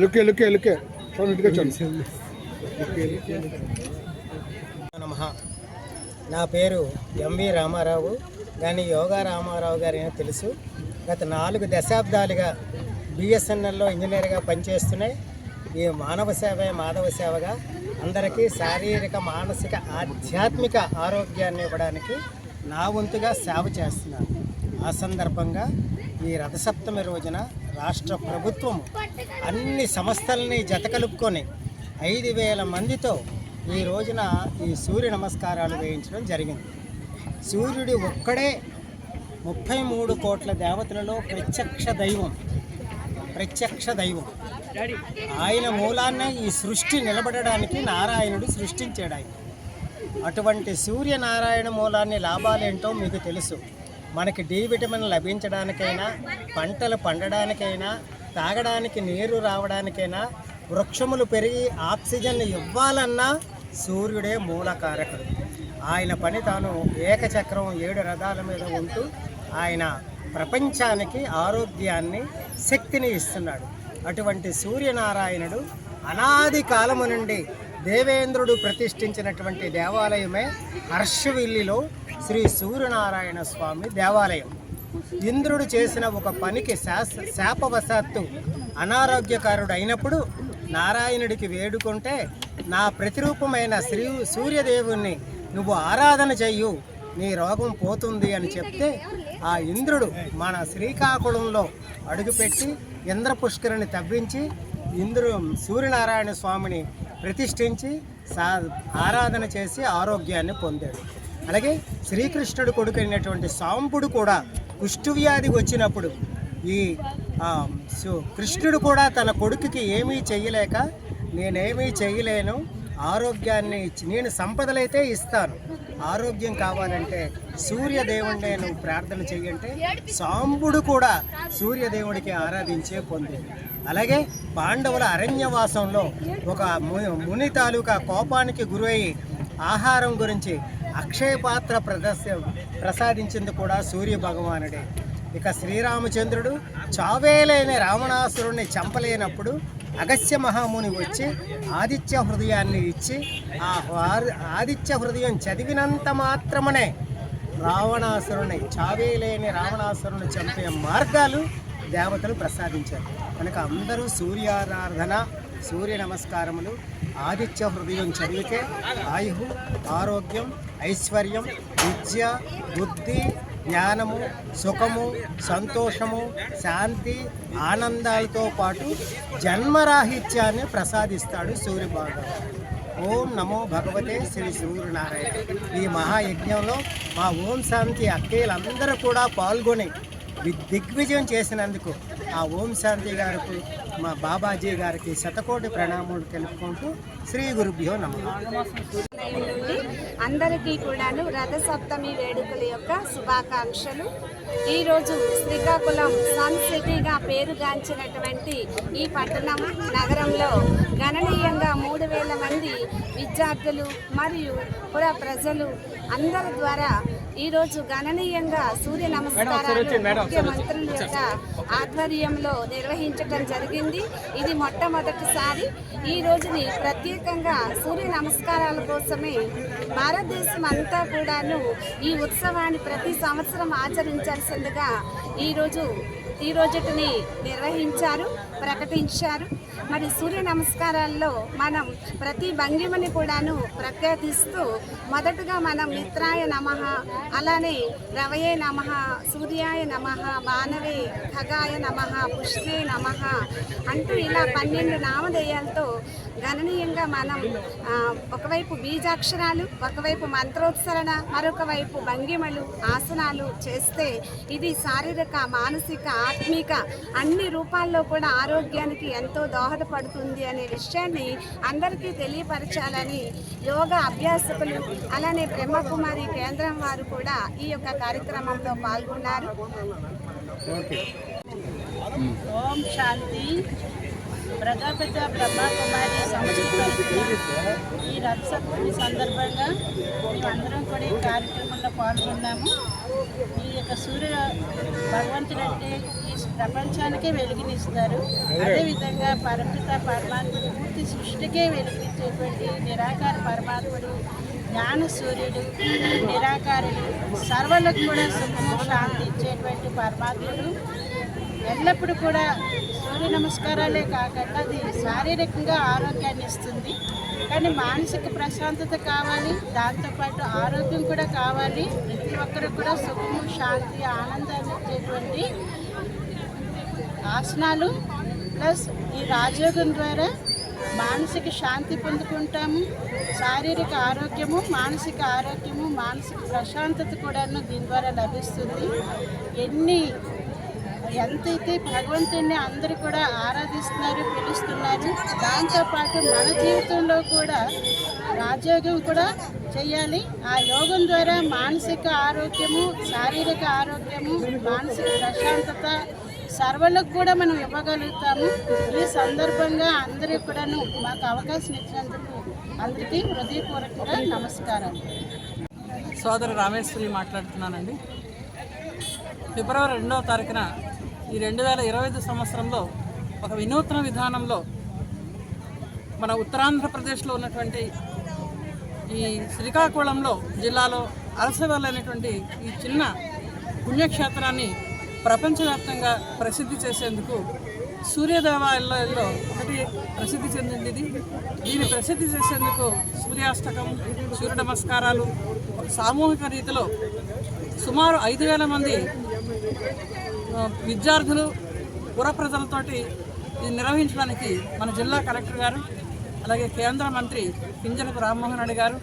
లుకే లుకే లుకే. చూడండి ఇటుగా చూడండి నమ. నా పేరు ఎంవి రామారావు. కానీ యోగా రామారావు గారి తెలుసు. గత నాలుగు దశాబ్దాలుగా బిఎస్ఎన్ఎల్లో ఇంజనీర్గా పనిచేస్తున్నాయి. ఈ మానవ సేవే మాధవ సేవగా. అందరికీ శారీరక మానసిక ఆధ్యాత్మిక ఆరోగ్యాన్ని ఇవ్వడానికి నా వంతుగా సేవ చేస్తున్నాను. ఆ సందర్భంగా ఈ రథసప్తమి రోజున రాష్ట్ర ప్రభుత్వం అన్ని సంస్థల్ని జతకలుపుకొని ఐదు వేల మందితో ఈ రోజున ఈ సూర్య నమస్కారాలు వేయించడం జరిగింది. సూర్యుడు ఒక్కడే ముప్పై మూడు కోట్ల దేవతలలో ప్రత్యక్ష దైవం. ప్రత్యక్ష దైవం. ఆయన మూలాన్నే ఈ సృష్టి నిలబడడానికి నారాయణుడు సృష్టించాడు ఆయన అటువంటి సూర్యనారాయణ మూలాన్ని లాభాలేంటో మీకు తెలుసు. మనకి డి విటమిన్ లభించడానికైనా పంటలు పండడానికైనా తాగడానికి నీరు రావడానికైనా వృక్షములు పెరిగి ఆక్సిజన్ ఇవ్వాలన్నా సూర్యుడే మూల కారకుడు. ఆయన పని తాను ఏకచక్రం ఏడు రథాల మీద ఉంటూ ఆయన ప్రపంచానికి ఆరోగ్యాన్ని శక్తిని ఇస్తున్నాడు. అటువంటి సూర్యనారాయణుడు అనాది కాలము నుండి దేవేంద్రుడు ప్రతిష్ఠించినటువంటి దేవాలయమే హర్షవిల్లిలో శ్రీ సూర్యనారాయణ స్వామి దేవాలయం. ఇంద్రుడు చేసిన ఒక పనికి శాస శాపవశాత్తు అనారోగ్యకారుడు అయినప్పుడు నారాయణుడికి వేడుకుంటే నా ప్రతిరూపమైన శ్రీ సూర్యదేవుణ్ణి నువ్వు ఆరాధన చెయ్యు నీ రోగం పోతుంది అని చెప్తే ఆ ఇంద్రుడు మన శ్రీకాకుళంలో అడుగుపెట్టి ఇంద్ర పుష్కరిని తవ్వించి ఇంద్రు సూర్యనారాయణ స్వామిని ప్రతిష్ఠించి సా ఆరాధన చేసి ఆరోగ్యాన్ని పొందాడు. అలాగే శ్రీకృష్ణుడు కొడుకు అయినటువంటి సాంబుడు కూడా కుష్ఠువ్యాధి వచ్చినప్పుడు ఈ ఆ, కృష్ణుడు కూడా తన కొడుకుకి ఏమీ చేయలేక నేనేమీ చేయలేను ఆరోగ్యాన్ని ఇచ్చి నేను సంపదలైతే ఇస్తాను. ఆరోగ్యం కావాలంటే సూర్యదేవుడినే నువ్వు ప్రార్థన చెయ్యంటే సాంబుడు కూడా సూర్యదేవుడికి ఆరాధించే పొందేది అలాగే పాండవుల అరణ్యవాసంలో ఒక ముని తాలూకా కోపానికి గురై ఆహారం గురించి అక్షయపాత్ర ప్రదర్శ ప్రసాదించింది కూడా సూర్య భగవానుడే ఇక శ్రీరామచంద్రుడు చావేలేని రావణాసురుణ్ణి చంపలేనప్పుడు అగస్త్య మహాముని వచ్చి ఆదిత్య హృదయాన్ని ఇచ్చి ఆ ఆదిత్య హృదయం చదివినంత మాత్రమనే రావణాసురుని చావేలేని రావణాసురుని చంపే మార్గాలు దేవతలు ప్రసాదించారు. కనుక అందరూ సూర్యారాధన సూర్య నమస్కారములు ఆదిత్య హృదయం చదివితే ఆయు ఆరోగ్యం ఐశ్వర్యం విద్య బుద్ధి జ్ఞానము సుఖము సంతోషము శాంతి ఆనందాలతో పాటు జన్మరాహిత్యాన్ని ప్రసాదిస్తాడు సూర్యభగవానుడు. ఓం నమో భగవతే శ్రీ సూర్యనారాయణ. ఈ మహాయజ్ఞంలో మా ఓం శాంతి అక్కయ్యలందరూ కూడా పాల్గొని దిగ్విజయం చేసినందుకు ఆ ఓం శాంతి గారికి మా బాబాజీ గారికి శతకోటి ప్రణామాలు తెలుపుకుంటూ శ్రీ గురుభ్యో నమ. అందరికీ కూడాను రథసప్తమి వేడుకల యొక్క శుభాకాంక్షలు. ఈరోజు శ్రీకాకుళం సన్ సిటీగా పేరుగాంచినటువంటి ఈ పట్టణం నగరంలో గణనీయంగా మూడు వేల మంది విద్యార్థులు మరియు పుర ప్రజలు అందరి ద్వారా ఈరోజు గణనీయంగా సూర్య నమస్కారాలు ముఖ్యమంత్రుల యొక్క ఆధ్వర్యంలో నిర్వహించడం జరిగింది. ఇది మొట్టమొదటిసారి. ఈ రోజుని ప్రత్యేకంగా సూర్య నమస్కారాల కోసమే భారతదేశం అంతా కూడాను ఈ ఉత్సవాన్ని ప్రతి సంవత్సరం ఆచరించాల్సిందిగా ఈరోజు ఈ రోజుటిని నిర్వహించారు ప్రకటించారు. మరి సూర్య నమస్కారాల్లో మనం ప్రతి భంగిమని కూడాను ప్రఖ్యాతిస్తూ మొదటగా మనం మిత్రాయ నమ అలానే రవయే నమ సూర్యాయ నమ బాణవే ఖగాయ నమ పుష్పే నమ అంటూ ఇలా పన్నెండు నామధేయాలతో గణనీయంగా మనం ఒకవైపు బీజాక్షరాలు ఒకవైపు మంత్రోత్సరణ మరొక వైపు భంగిమలు ఆసనాలు చేస్తే ఇది శారీరక మానసిక ఆత్మిక అన్ని రూపాల్లో కూడా ఆరోగ్యానికి ఎంతో దోహద దోహదపడుతుంది అనే విషయాన్ని అందరికీ తెలియపరచాలని యోగా అభ్యాసకులు అలానే బ్రహ్మకుమారి కేంద్రం వారు కూడా ఈ యొక్క కార్యక్రమంలో పాల్గొన్నారు. ఓం శాంతి. ప్రజాపతి బ్రహ్మకుమారి సంస్థ ఈ రథసప్తమి సందర్భంగా మేమందరం కూడా ఈ కార్యక్రమంలో పాల్గొన్నాము. ఈ యొక్క సూర్య భగవంతుడు అంటే ఈ ప్రపంచానికే వెలుగునిస్తారు అదేవిధంగా పరమిత పరమాత్ముడు పూర్తి సృష్టికే వెలుగునిచ్చేటువంటి నిరాకార పరమాత్ముడు జ్ఞాన సూర్యుడు నిరాకారుడు సర్వలకు కూడా సుఖము శాంతి ఇచ్చేటువంటి పరమాత్ముడు. ఎల్లప్పుడూ కూడా సూర్య నమస్కారాలే కాకుండా అది శారీరకంగా ఆరోగ్యాన్ని ఇస్తుంది. కానీ మానసిక ప్రశాంతత కావాలి దాంతోపాటు ఆరోగ్యం కూడా కావాలి. ప్రతి ఒక్కరు కూడా సుఖము శాంతి ఆనందాన్ని ఇచ్చేటువంటి ఆసనాలు ప్లస్ ఈ రాజయోగం ద్వారా మానసిక శాంతి పొందుకుంటాము శారీరక ఆరోగ్యము మానసిక ఆరోగ్యము మానసిక ప్రశాంతత కూడాను దీని ద్వారా లభిస్తుంది. ఎన్ని ఎంతైతే భగవంతుడిని అందరూ కూడా ఆరాధిస్తున్నారు పిలుస్తున్నారు దాంతోపాటు మన జీవితంలో కూడా రాజయోగం కూడా చేయాలి. ఆ యోగం ద్వారా మానసిక ఆరోగ్యము శారీరక ఆరోగ్యము మానసిక ప్రశాంతత సర్వలకు కూడా మనం ఇవ్వగలుగుతాము. ఈ సందర్భంగా అందరూ కూడాను మాకు అవకాశం ఇచ్చినందుకు అందరికీ హృదయపూర్వకంగా నమస్కారం. సోదరు రామేశ్వరి మాట్లాడుతున్నానండి. ఫిబ్రవరి రెండవ తారీఖున ఈ రెండు వేల ఇరవై ఐదు సంవత్సరంలో ఒక వినూత్న విధానంలో మన ఉత్తరాంధ్రప్రదేశ్లో ఉన్నటువంటి ఈ శ్రీకాకుళంలో జిల్లాలో అలసవల్ అనేటువంటి ఈ చిన్న పుణ్యక్షేత్రాన్ని ప్రపంచవ్యాప్తంగా ప్రసిద్ధి చేసేందుకు సూర్యదేవాలయంలో ఒకటి ప్రసిద్ధి చెందింది ఇది. దీన్ని ప్రసిద్ధి చేసేందుకు సూర్యాష్టకం సూర్య నమస్కారాలు సామూహిక రీతిలో సుమారు ఐదు వేల మంది విద్యార్థులు పుర ప్రజలతోటి ఇది నిర్వహించడానికి మన జిల్లా కలెక్టర్ గారు అలాగే కేంద్ర మంత్రి పింజరపు రామ్మోహన్ రెడ్డి గారు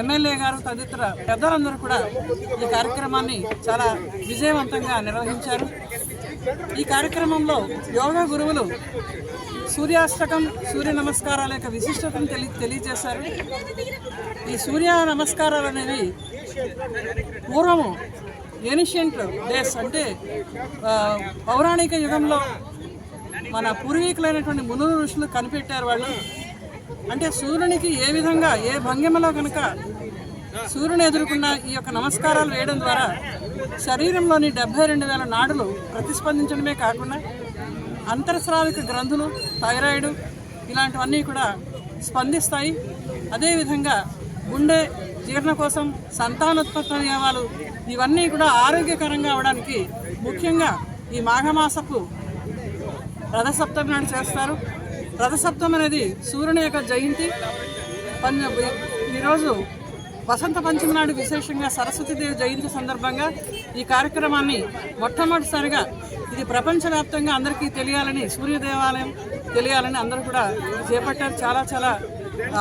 ఎమ్మెల్యే గారు తదితర పెద్దలందరూ కూడా ఈ కార్యక్రమాన్ని చాలా విజయవంతంగా నిర్వహించారు. ఈ కార్యక్రమంలో యోగా గురువులు సూర్యాష్టకం సూర్య నమస్కారాల యొక్క విశిష్టతను తెలి తెలియజేశారు. ఈ సూర్య నమస్కారాలు అనేవి పూర్వము ఏనిషియంట్ డేస్ అంటే పౌరాణిక యుగంలో మన పూర్వీకులైనటువంటి మునులు ఋషులు కనిపెట్టారు వాళ్ళు. అంటే సూర్యునికి ఏ విధంగా ఏ భంగిమలో కనుక సూర్యుని ఎదుర్కొన్న ఈ యొక్క నమస్కారాలు వేయడం ద్వారా శరీరంలోని డెబ్బై రెండు వేల నాడులు ప్రతిస్పందించడమే కాకుండా అంతర్స్రావిక గ్రంథులు థైరాయిడ్ ఇలాంటివన్నీ కూడా స్పందిస్తాయి. అదేవిధంగా గుండె జీర్ణకోశం సంతానోత్పత్తి అవయవాలు ఇవన్నీ కూడా ఆరోగ్యకరంగా అవడానికి ముఖ్యంగా ఈ మాఘమాసపు రథసప్తమి నాడు చేస్తారు. రథసప్తం అనేది సూర్యుని యొక్క జయంతి. ఈరోజు వసంత పంచమి నాడు విశేషంగా సరస్వతీదేవి జయంతి సందర్భంగా ఈ కార్యక్రమాన్ని మొట్టమొదటిసారిగా ఇది ప్రపంచవ్యాప్తంగా అందరికీ తెలియాలని సూర్య దేవాలయం తెలియాలని అందరూ కూడా చేపట్టారు. చాలా చాలా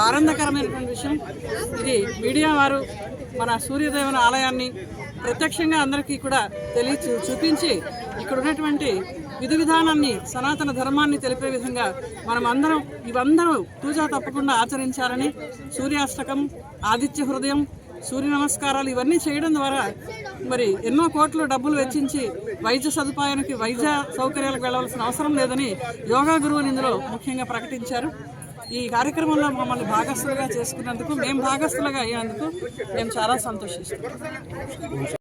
ఆనందకరమైనటువంటి విషయం. ఇది మీడియా వారు మన సూర్యదేవుని ఆలయాన్ని ప్రత్యక్షంగా అందరికీ కూడా తెలియ చూపించి ఇక్కడ ఉన్నటువంటి విధి విధానాన్ని సనాతన ధర్మాన్ని తెలిపే విధంగా మనం అందరం ఇవందరూ పూజ తప్పకుండా ఆచరించాలని సూర్యాష్టకం ఆదిత్య హృదయం సూర్య నమస్కారాలు ఇవన్నీ చేయడం ద్వారా మరి ఎన్నో కోట్లు డబ్బులు వెచ్చించి వైద్య సదుపాయానికి వైద్య సౌకర్యాలకు వెళ్ళవలసిన అవసరం లేదని యోగా గురువులు ఇందులో ముఖ్యంగా ప్రకటించారు. ఈ కార్యక్రమంలో మమ్మల్ని భాగస్థులుగా చేసుకున్నందుకు మేము భాగస్థులుగా అయ్యేందుకు మేము చాలా సంతోషిస్తాం